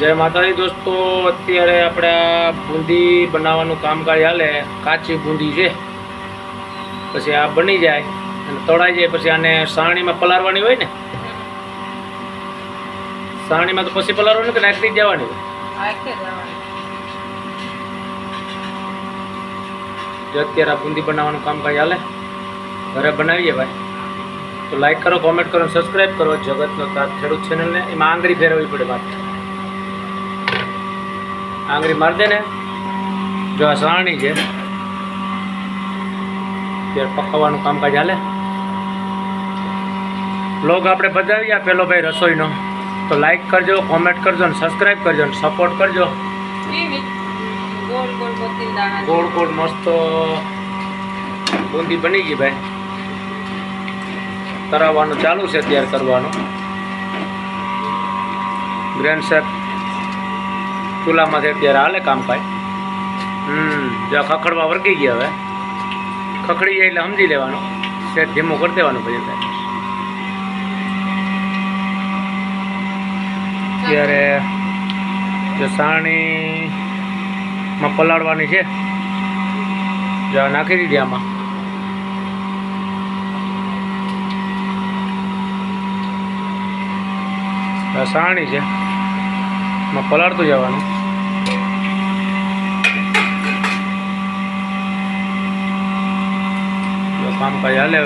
જય માતાજી દોસ્તો અત્યારે આપણે આ બુંદી બનાવવાનું કામકાજ હાલે કાચી બુંદી છે. પછી આ બની જાય અને તળાઈ જાય પછી આને સાણીમાં પલાળવાની હોય ને? સાણીમાં તો પછી પલારવાનું કે નાખી જવાની હોય જો અત્યારે આ બુંદી બનાવવાનું કામકાજ હાલે ઘરે બનાવીએ ભાઈ. તો લાઈક કરો કોમેન્ટ કરો સબસ્ક્રાઈબ કરો. જગતનો તાત ખેડૂત ચેનલને એમાં આંગળી ફેરવવી પડે વાત આંગળી મારી દે ને. જો આ સરાણી છે. ત્યારે પકવવાનું કામકાજ હાલે. લોગ આપણે બતાવીએ આ પેલો ભાઈ રસોઈનો. તો લાઈક કરજો કોમેન્ટ કરજો અને સબસ્ક્રાઈબ કરજો અને સપોર્ટ કરજો. ગોળ ગોળ મસ્ત બુંદી બની ગઈ ભાઈ. તરાવવાનું ચાલુ છે અત્યારે કરવાનું. ગ્રેન્ડ શેફ ચૂલામાંથી અત્યારે હાલે કામ કાંઈ. હમ, જો ખખડવા વર્ગી ગયા હવે. ખખડી જાય એટલે સમજી લેવાનું. સેટ ધીમું કરી દેવાનું પછી અત્યારે ત્યારે જો સાણીમાં પલાળવાની છે. જો નાખી દીધી આમાં. સાણી છે. પલાળતું જવાનું. જો કામકાજ હાલે